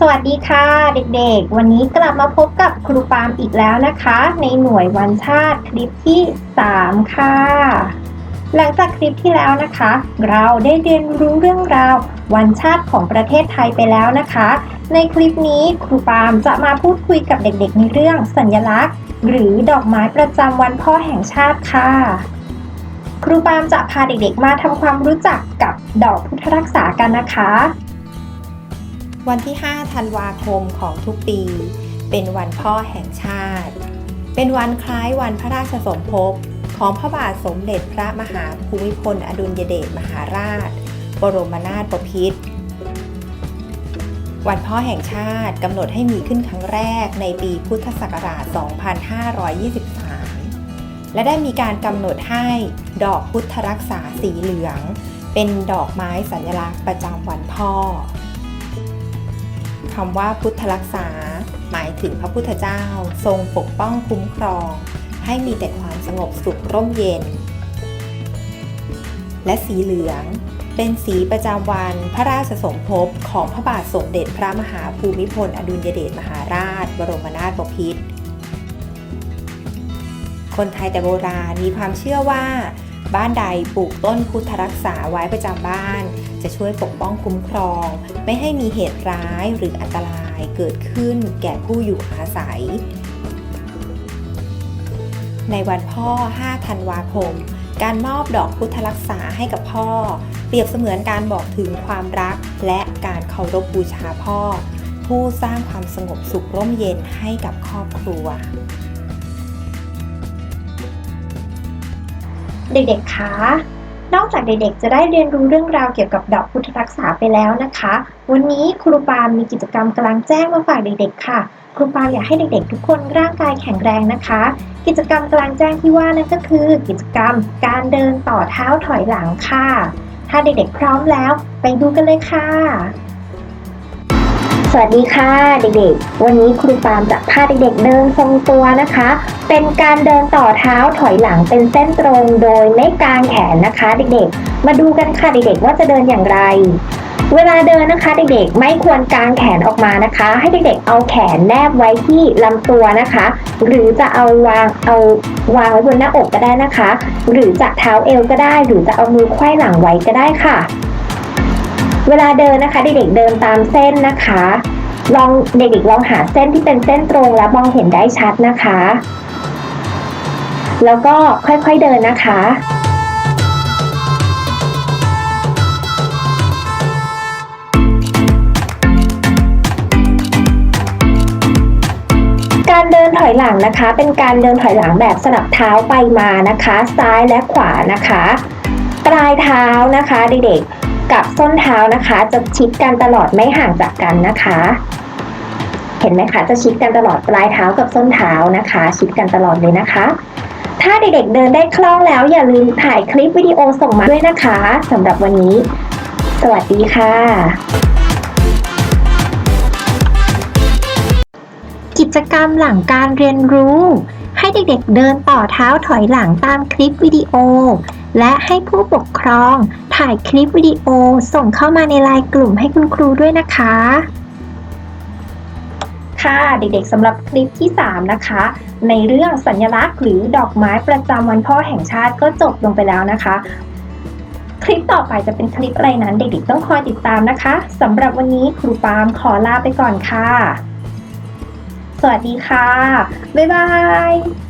สวัสดีค่ะเด็กๆ วันนี้กลับมาพบกับครูปาล์มอีกแล้วนะคะ ในหน่วยวันชาติคลิปที่ 3 ค่ะ หลังจากคลิปที่แล้วนะคะ เราได้เรียนรู้เรื่องราววันชาติของประเทศไทยไปแล้วนะคะ ในคลิปนี้ครูปาล์มจะมาพูดคุยกับเด็กๆ ในเรื่องสัญลักษณ์ หรือดอกไม้ประจำวันพ่อแห่งชาติค่ะ ครูปาล์มจะพาเด็กๆ มาทำความรู้จักกับดอกพุทธรักษากันนะคะ วันที่ 5 ธันวาคมของทุกปี เป็นวันพ่อแห่งชาติ เป็นวันคล้ายวันพระราชสมภพของพระบาทสมเด็จพระมหาภูมิพล อดุลยเดชมหาราช บรมนาถบพิตรวันพ่อแห่งชาติกำหนดให้มีขึ้นครั้งแรกในปีพุทธศักราช 2523 และได้มีการกำหนดให้ดอกพุทธรักษาสีเหลือง เป็นดอกไม้สัญลักษณ์ประจำวันพ่อ คำว่าพุทธรักษา หมายถึงพระพุทธเจ้า ทรงปกป้องคุ้มครอง ให้มีแต่ความสงบสุขร่มเย็น และสีเหลือง เป็นสีประจำวันพระราชสมภพของพระบาทสมเด็จพระมหาภูมิพล อดุลยเดชมหาราช บรมนาถบพิตรคนไทยแต่โบราณมีความเชื่อว่า บ้านใดปลูกต้นพุทธรักษาไว้ประจำบ้าน จะช่วยปกป้องคุ้มครอง ไม่ให้มีเหตุร้ายหรืออันตรายเกิดขึ้นแก่ผู้อยู่อาศัย ในวันพ่อ 5 ธันวาคม การมอบดอกพุทธรักษาให้กับพ่อ เปรียบเสมือนการบอกถึงความรักและการเคารพบูชาพ่อ ผู้สร้างความสงบสุขร่มเย็นให้กับครอบครัว เด็กๆ คะ นอกจากเด็กๆ จะได้เรียนรู้เรื่องราวเกี่ยวกับดอกพุทธรักษาไปแล้วนะคะ วันนี้ครูปามมีกิจกรรมกลังแจ้งมาฝากเด็กๆ ค่ะ ครูปามอยากให้เด็กๆ ทุกคนร่างกายแข็งแรงนะคะ กิจกรรมกลังแจ้งที่ว่านั่นก็คือ กิจกรรมการเดินต่อเท้าถอยหลังค่ะ ถ้าเด็กๆ พร้อมแล้ว ไปดูกันเลยค่ะ วัสดีค่ะเด็กๆ วันนี้ครูปาล์มจะพาเด็กๆเดินทรงตัวนะคะ เป็นการเดินต่อเท้าถอยหลังเป็นเส้นตรงโดยไม่กางแขนนะคะ เด็กๆ มาดูกันค่ะเด็กๆว่าจะเดินอย่างไร เวลาเดินนะคะเด็กๆ ไม่ควรกางแขนออกมานะคะ ให้เด็กๆ เอาแขนแนบไว้ที่ลำตัวนะคะ หรือจะเอาวางเอาวางไว้บนหน้าอกก็ได้นะคะ หรือจะเท้าเอวก็ได้ หรือจะเอามือไขว้หลังไว้ก็ได้ค่ะ เวลาเดินนะคะเด็กๆเดินตามเส้นนะคะ ลองเด็กๆลองหาเส้นที่เป็นเส้นตรงและมองเห็นได้ชัดนะคะ แล้วก็ค่อยๆเดินนะคะการเดินถอยหลังนะคะ เป็นการเดินถอยหลังแบบสลับเท้าไปมานะคะ ซ้ายและขวานะคะ ปลายเท้านะคะเด็กๆ กับส้นเท้านะคะ จะชิดกันตลอดไม่ห่างจากกันนะคะ เห็นไหมคะจะชิดกันตลอดปลายเท้ากับส้นเท้านะคะ ชิดกันตลอดเลยนะคะ ถ้าเด็กๆเดินได้คล่องแล้ว อย่าลืมถ่ายคลิปวิดีโอส่งมาด้วยนะคะสำหรับวันนี้ สวัสดีค่ะกิจกรรมหลังการเรียนรู้ ให้เด็กๆเดินต่อเท้าถอยหลังตามคลิปวิดีโอ และให้ผู้ปกครอง ถ่ายคลิปวิดีโอส่งเข้ามาในไลน์กลุ่มให้คุณครูด้วยนะคะ ค่ะเด็กๆสำหรับคลิปที่ 3 นะคะ ในเรื่องสัญลักษณ์หรือดอกไม้ประจำวันพ่อแห่งชาติก็จบลงไปแล้วนะคะ คลิปต่อไปจะเป็นคลิปอะไรนั้นเด็กๆต้องคอยติดตามนะคะสำหรับวันนี้ครูปาล์มขอลาไปก่อนค่ะ สวัสดีค่ะ บ๊ายบาย